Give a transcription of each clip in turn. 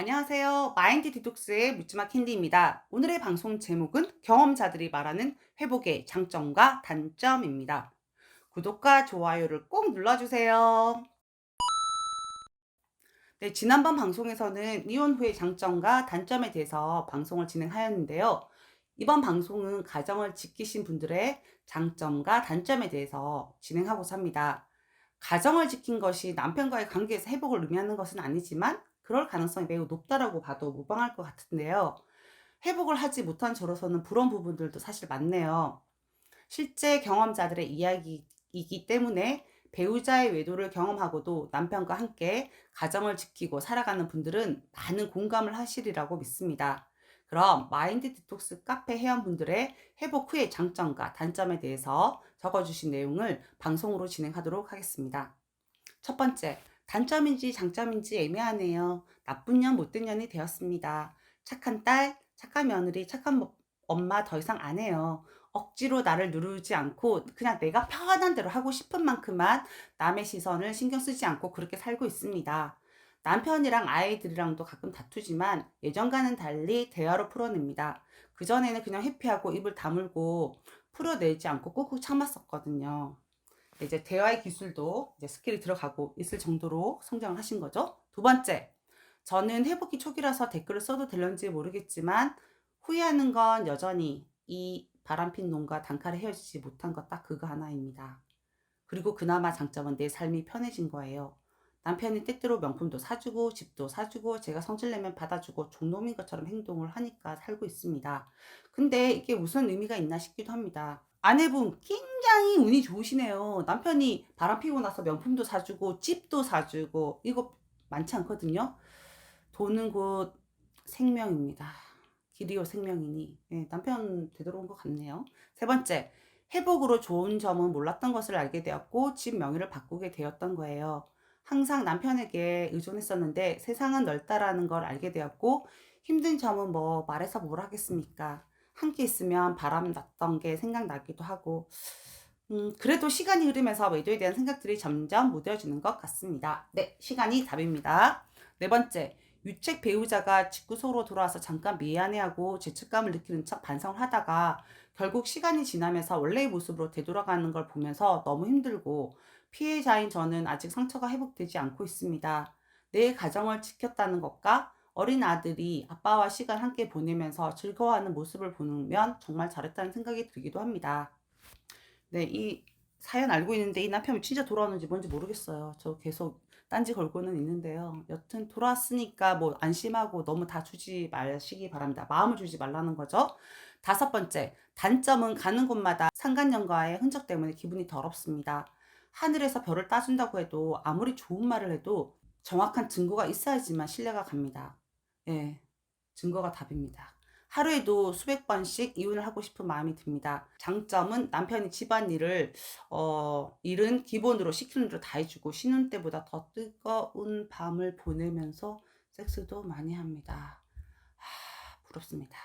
안녕하세요. 마인드 디톡스의 묻지마 캔디입니다. 오늘의 방송 제목은 경험자들이 말하는 회복의 장점과 단점입니다. 구독과 좋아요를 꼭 눌러주세요. 네, 지난번 방송에서는 이혼 후의 장점과 단점에 대해서 방송을 진행하였는데요. 이번 방송은 가정을 지키신 분들의 장점과 단점에 대해서 진행하고자 합니다. 가정을 지킨 것이 남편과의 관계에서 회복을 의미하는 것은 아니지만 그럴 가능성이 매우 높다라고 봐도 무방할 것 같은데요. 회복을 하지 못한 저로서는 부러운 부분들도 사실 많네요. 실제 경험자들의 이야기이기 때문에 배우자의 외도를 경험하고도 남편과 함께 가정을 지키고 살아가는 분들은 많은 공감을 하시리라고 믿습니다. 그럼 마인드 디톡스 카페 회원분들의 회복 후의 장점과 단점에 대해서 적어주신 내용을 방송으로 진행하도록 하겠습니다. 첫 번째, 단점인지 장점인지 애매하네요. 나쁜 년, 못된 년이 되었습니다. 착한 딸, 착한 며느리, 착한 뭐- 엄마 더 이상 안 해요. 억지로 나를 누르지 않고 그냥 내가 편한 대로 하고 싶은 만큼만 남의 시선을 신경 쓰지 않고 그렇게 살고 있습니다. 남편이랑 아이들이랑도 가끔 다투지만 예전과는 달리 대화로 풀어냅니다. 그전에는 그냥 회피하고 입을 다물고 풀어내지 않고 꾹꾹 참았었거든요. 이제 대화의 기술도 이제 스킬이 들어가고 있을 정도로 성장을 하신 거죠. 두 번째, 저는 회복기 초기라서 댓글을 써도 될런지 모르겠지만 후회하는 건 여전히 이 바람핀 놈과 단칼에 헤어지지 못한 것 딱 그거 하나입니다. 그리고 그나마 장점은 내 삶이 편해진 거예요. 남편이 때때로 명품도 사주고 집도 사주고 제가 성질내면 받아주고 종놈인 것처럼 행동을 하니까 살고 있습니다. 근데 이게 무슨 의미가 있나 싶기도 합니다. 아내분 굉장히 운이 좋으시네요. 남편이 바람 피고 나서 명품도 사주고 집도 사주고 이거 많지 않거든요. 돈은 곧 생명입니다. 길이요 생명이니 예, 남편 되돌아온 것 같네요. 세 번째, 회복으로 좋은 점은 몰랐던 것을 알게 되었고 집 명의를 바꾸게 되었던 거예요. 항상 남편에게 의존했었는데 세상은 넓다라는 걸 알게 되었고 힘든 점은 뭐 말해서 뭘 하겠습니까? 함께 있으면 바람 났던 게 생각나기도 하고 음, 그래도 시간이 흐르면서 외도에 대한 생각들이 점점 무뎌지는 것 같습니다. 네, 시간이 답입니다. 네 번째, 유책 배우자가 집구석으로 돌아와서 잠깐 미안해하고 죄책감을 느끼는 척 반성을 하다가 결국 시간이 지나면서 원래의 모습으로 되돌아가는 걸 보면서 너무 힘들고 피해자인 저는 아직 상처가 회복되지 않고 있습니다. 내 가정을 지켰다는 것과 어린 아들이 아빠와 시간 함께 보내면서 즐거워하는 모습을 보면 정말 잘했다는 생각이 들기도 합니다. 네, 이 사연 알고 있는데 이 남편이 진짜 돌아오는지 뭔지 모르겠어요. 저 계속 딴지 걸고는 있는데요. 여튼 돌아왔으니까 뭐 안심하고 너무 다 주지 마시기 바랍니다. 마음을 주지 말라는 거죠. 다섯 번째, 단점은 가는 곳마다 상간년과의 흔적 때문에 기분이 더럽습니다. 하늘에서 별을 따준다고 해도 아무리 좋은 말을 해도 정확한 증거가 있어야지만 신뢰가 갑니다. 예, 증거가 답입니다. 하루에도 수백 번씩 이혼을 하고 싶은 마음이 듭니다. 장점은 남편이 집안일을 어, 일은 기본으로 시키는 대로 다 해주고 쉬는 때보다 더 뜨거운 밤을 보내면서 섹스도 많이 합니다. 하, 부럽습니다.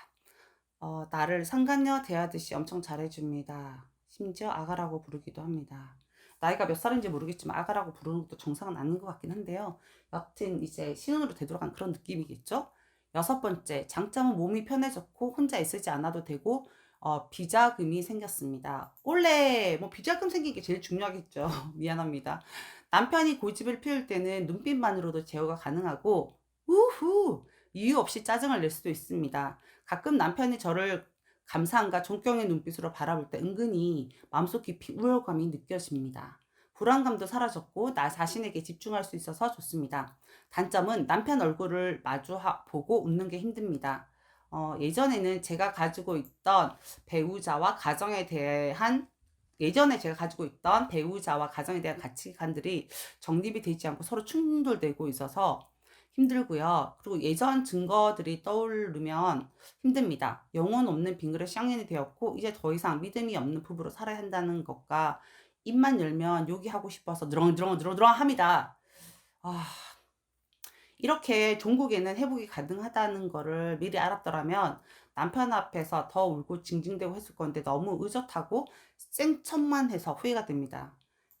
어, 나를 상간녀 대하듯이 엄청 잘해줍니다. 심지어 아가라고 부르기도 합니다. 나이가 몇 살인지 모르겠지만 아가라고 부르는 것도 정상은 아닌 것 같긴 한데요. 여튼 이제 신혼으로 되돌아간 그런 느낌이겠죠? 여섯 번째, 장점은 몸이 편해졌고 혼자 있지 않아도 되고 어, 비자금이 생겼습니다. 원래 뭐 비자금 생긴 게 제일 중요하겠죠. 미안합니다. 남편이 고집을 피울 때는 눈빛만으로도 제어가 가능하고 우후 이유 없이 짜증을 낼 수도 있습니다. 가끔 남편이 저를 감사함과 존경의 눈빛으로 바라볼 때 은근히 마음속 깊이 우월감이 느껴집니다. 불안감도 사라졌고 나 자신에게 집중할 수 있어서 좋습니다. 단점은 남편 얼굴을 마주 보고 웃는 게 힘듭니다. 어, 예전에는 제가 가지고 있던 배우자와 가정에 대한 예전에 제가 가지고 있던 배우자와 가정에 대한 가치관들이 정립이 되지 않고 서로 충돌되고 있어서 힘들고요. 그리고 예전 증거들이 떠오르면 힘듭니다. 영혼 없는 빙그레 쌍년이 되었고 이제 더 이상 믿음이 없는 부부로 살아야 한다는 것과 입만 열면 욕이 하고 싶어서 드렁드렁드렁드렁 합니다. 아, 이렇게 종국에는 회복이 가능하다는 거를 미리 알았더라면 남편 앞에서 더 울고 징징대고 했을 건데 너무 의젓하고 생척만 해서 후회가 됩니다.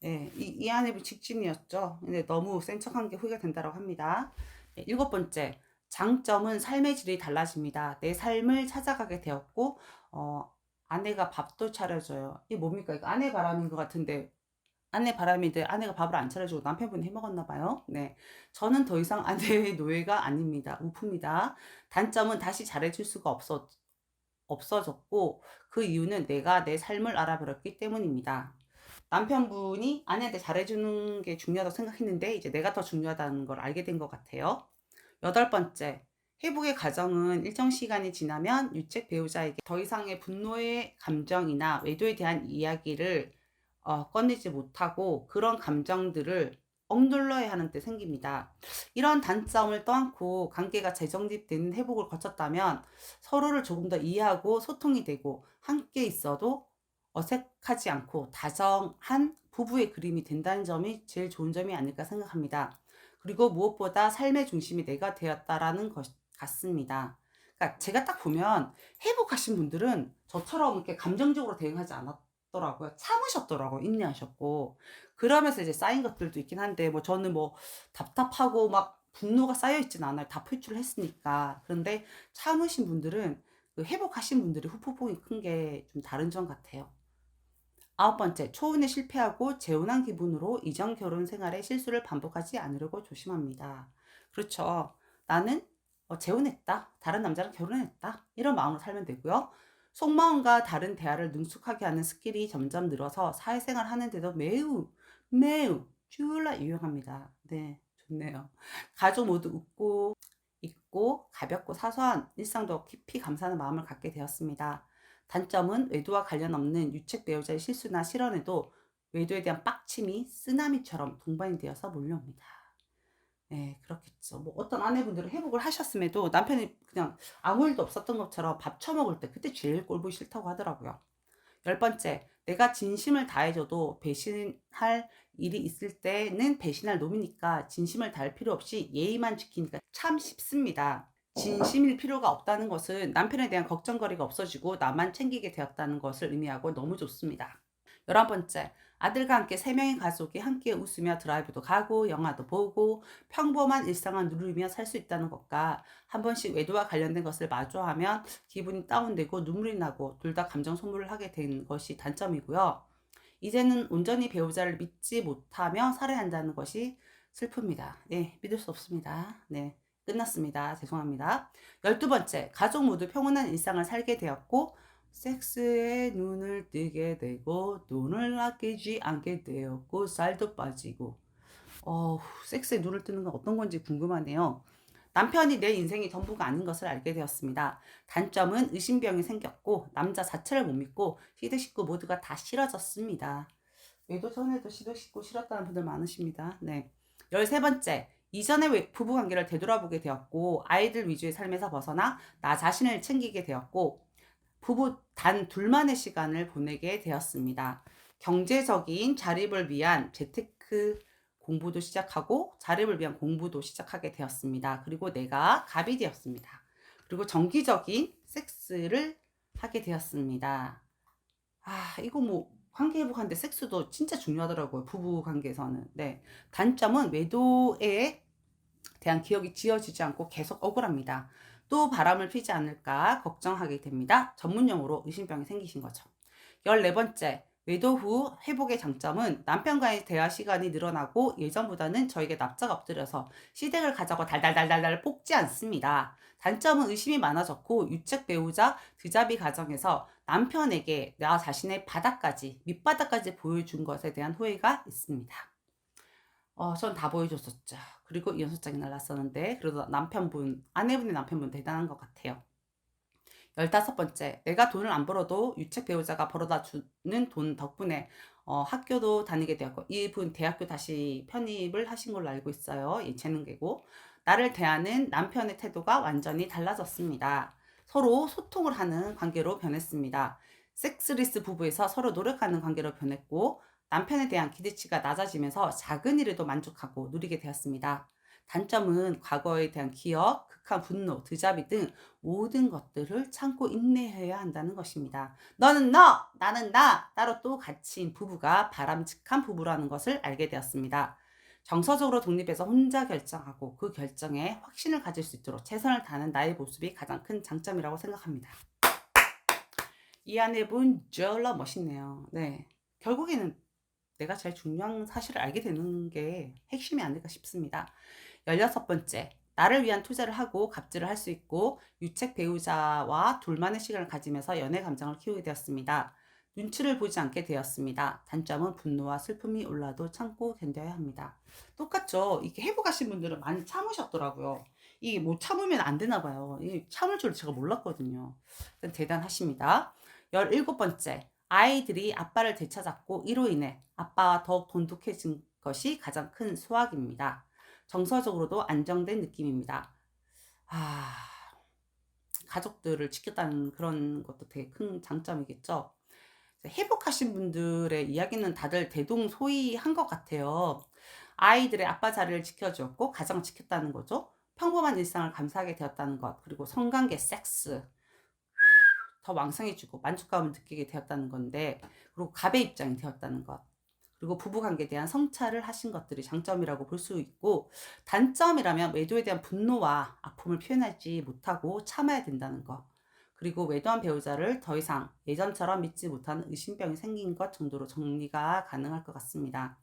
예, 이, 이 아내분 직진이었죠. 근데 너무 센 척한 게 후회가 된다고 합니다. 예, 일곱 번째, 장점은 삶의 질이 달라집니다. 내 삶을 찾아가게 되었고, 어, 아내가 밥도 차려줘요. 이게 뭡니까? 이거 아내 바람인 것 같은데, 아내 바람인데 아내가 밥을 안 차려주고 남편분이 해 먹었나 봐요. 네. 저는 더 이상 아내의 노예가 아닙니다. 우프입니다. 단점은 다시 잘해줄 수가 없어, 없어졌고, 그 이유는 내가 내 삶을 알아버렸기 때문입니다. 남편분이 아내한테 잘해주는 게 중요하다고 생각했는데, 이제 내가 더 중요하다는 걸 알게 된 것 같아요. 여덟 번째, 회복의 과정은 일정 시간이 지나면 유책 배우자에게 더 이상의 분노의 감정이나 외도에 대한 이야기를 어, 꺼내지 못하고 그런 감정들을 억눌러야 하는 때 생깁니다. 이런 단점을 떠안고 관계가 재정립되는 회복을 거쳤다면 서로를 조금 더 이해하고 소통이 되고 함께 있어도 어색하지 않고 다정한 부부의 그림이 된다는 점이 제일 좋은 점이 아닐까 생각합니다. 그리고 무엇보다 삶의 중심이 내가 되었다라는 것 같습니다. 그러니까 제가 딱 보면 회복하신 분들은 저처럼 이렇게 감정적으로 대응하지 않았더라고요. 참으셨더라고요. 인내하셨고. 그러면서 이제 쌓인 것들도 있긴 한데, 뭐 저는 뭐 답답하고 막 분노가 쌓여 있진 않아요. 다 표출을 했으니까. 그런데 참으신 분들은 그 회복하신 분들이 후폭풍이 큰 게 좀 다른 점 같아요. 아홉 번째, 초혼에 실패하고 재혼한 기분으로 이전 결혼 생활의 실수를 반복하지 않으려고 조심합니다. 그렇죠. 나는 어, 재혼했다. 다른 남자랑 결혼했다. 이런 마음으로 살면 되고요. 속마음과 다른 대화를 능숙하게 하는 스킬이 점점 늘어서 사회생활 하는데도 매우, 매우 쭈라 유용합니다. 네, 좋네요. 가족 모두 웃고, 있고, 가볍고 사소한 일상도 깊이 감사하는 마음을 갖게 되었습니다. 단점은 외도와 관련 없는 유책 배우자의 실수나 실언에도 외도에 대한 빡침이 쓰나미처럼 동반이 되어서 몰려옵니다. 네, 그렇겠죠. 뭐 어떤 아내분들은 회복을 하셨음에도 남편이 그냥 아무 일도 없었던 것처럼 밥 처먹을 때 그때 제일 꼴보기 싫다고 하더라고요. 열 번째, 내가 진심을 다해줘도 배신할 일이 있을 때는 배신할 놈이니까 진심을 다할 필요 없이 예의만 지키니까 참 쉽습니다. 진심일 필요가 없다는 것은 남편에 대한 걱정거리가 없어지고 나만 챙기게 되었다는 것을 의미하고 너무 좋습니다. 열한 번째, 아들과 함께 세 명의 가족이 함께 웃으며 드라이브도 가고 영화도 보고 평범한 일상을 누리며 살 수 있다는 것과 한 번씩 외도와 관련된 것을 마주하면 기분이 다운되고 눈물이 나고 둘 다 감정 소모를 하게 된 것이 단점이고요. 이제는 온전히 배우자를 믿지 못하며 살아야 한다는 것이 슬픕니다. 네, 믿을 수 없습니다. 네. 끝났습니다. 죄송합니다. 열두 번째, 가족 모두 평온한 일상을 살게 되었고, 섹스에 눈을 뜨게 되고, 돈을 아끼지 않게 되었고, 살도 빠지고, 어, 섹스에 눈을 뜨는 건 어떤 건지 궁금하네요. 남편이 내 인생이 전부가 아닌 것을 알게 되었습니다. 단점은 의심병이 생겼고, 남자 자체를 못 믿고, 시드 식구 모두가 다 싫어졌습니다. 외도 전에도 시드 식구 싫었다는 분들 많으십니다. 네. 열세 번째, 이전의 부부 관계를 되돌아보게 되었고 아이들 위주의 삶에서 벗어나 나 자신을 챙기게 되었고 부부 단 둘만의 시간을 보내게 되었습니다. 경제적인 자립을 위한 재테크 공부도 시작하고 자립을 위한 공부도 시작하게 되었습니다. 그리고 내가 갑이 되었습니다. 그리고 정기적인 섹스를 하게 되었습니다. 아, 이거 뭐 관계 회복하는데 섹스도 진짜 중요하더라고요. 부부 관계에서는. 네. 단점은 외도에 대한 기억이 지어지지 않고 계속 억울합니다. 또 바람을 피지 않을까 걱정하게 됩니다. 전문용어로 의심병이 생기신 거죠. 14번째, 외도 후 회복의 장점은 남편과의 대화 시간이 늘어나고 예전보다는 저에게 납작 엎드려서 시댁을 가자고 달달달달달 뽑지 않습니다. 단점은 의심이 많아졌고 유책 배우자 드자비 가정에서 남편에게 나 자신의 바닥까지 밑바닥까지 보여준 것에 대한 후회가 있습니다. 어, 전 다 보여줬었죠. 그리고 이연소장이 날랐었는데, 그래도 남편분, 아내분의 남편분 대단한 것 같아요. 열다섯 번째, 내가 돈을 안 벌어도 유책 배우자가 벌어다 주는 돈 덕분에 어, 학교도 다니게 되었고, 이분 대학교 다시 편입을 하신 걸로 알고 있어요. 이 재능계고. 나를 대하는 남편의 태도가 완전히 달라졌습니다. 서로 소통을 하는 관계로 변했습니다. 섹스리스 부부에서 서로 노력하는 관계로 변했고, 남편에 대한 기대치가 낮아지면서 작은 일에도 만족하고 누리게 되었습니다. 단점은 과거에 대한 기억, 극한 분노, 드자비 등 모든 것들을 참고 인내해야 한다는 것입니다. 너는 너, 나는 나, 따로 또 갇힌 부부가 바람직한 부부라는 것을 알게 되었습니다. 정서적으로 독립해서 혼자 결정하고 그 결정에 확신을 가질 수 있도록 최선을 다하는 나의 모습이 가장 큰 장점이라고 생각합니다. 이 안에 분 졸라 멋있네요. 네. 결국에는 내가 제일 중요한 사실을 알게 되는 게 핵심이 아닐까 싶습니다. 16번째. 나를 위한 투자를 하고 갑질을 할 수 있고 유책 배우자와 둘만의 시간을 가지면서 연애 감정을 키우게 되었습니다. 눈치를 보지 않게 되었습니다. 단점은 분노와 슬픔이 올라도 참고 견뎌야 합니다. 똑같죠. 이게 해보가신 분들은 많이 참으셨더라고요. 이게 못 참으면 안 되나 봐요. 이 참을 줄 제가 몰랐거든요. 대단하십니다. 17번째. 아이들이 아빠를 되찾았고 이로 인해 아빠와 더욱 돈독해진 것이 가장 큰 수확입니다. 정서적으로도 안정된 느낌입니다. 아, 가족들을 지켰다는 그런 것도 되게 큰 장점이겠죠. 회복하신 분들의 이야기는 다들 대동소이한 것 같아요. 아이들의 아빠 자리를 지켜주었고 가정을 지켰다는 거죠. 평범한 일상을 감사하게 되었다는 것, 그리고 성관계, 섹스 더 왕성해지고 만족감을 느끼게 되었다는 건데, 그리고 갑의 입장이 되었다는 것, 그리고 부부관계에 대한 성찰을 하신 것들이 장점이라고 볼 수 있고, 단점이라면 외도에 대한 분노와 아픔을 표현하지 못하고 참아야 된다는 것, 그리고 외도한 배우자를 더 이상 예전처럼 믿지 못하는 의심병이 생긴 것 정도로 정리가 가능할 것 같습니다.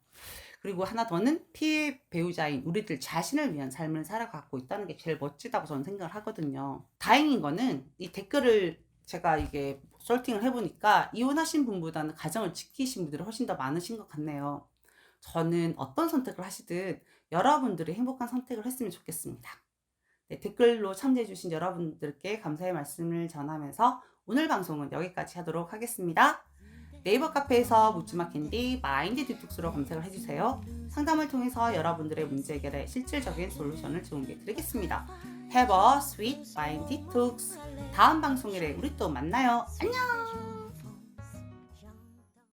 그리고 하나 더는 피해 배우자인 우리들 자신을 위한 삶을 살아가고 있다는 게 제일 멋지다고 저는 생각을 하거든요. 다행인 거는 이 댓글을 제가 이게 썰팅을 해보니까 이혼하신 분보다는 가정을 지키신 분들이 훨씬 더 많으신 것 같네요. 저는 어떤 선택을 하시든 여러분들이 행복한 선택을 했으면 좋겠습니다. 네, 댓글로 참여해주신 여러분들께 감사의 말씀을 전하면서 오늘 방송은 여기까지 하도록 하겠습니다. 네이버 카페에서 묻지마 캔디 마인드 디톡스로 검색을 해주세요. 상담을 통해서 여러분들의 문제 해결에 실질적인 솔루션을 제공해 드리겠습니다. Have a sweet mind detox. 다음 방송일에 우리 또 만나요. 안녕!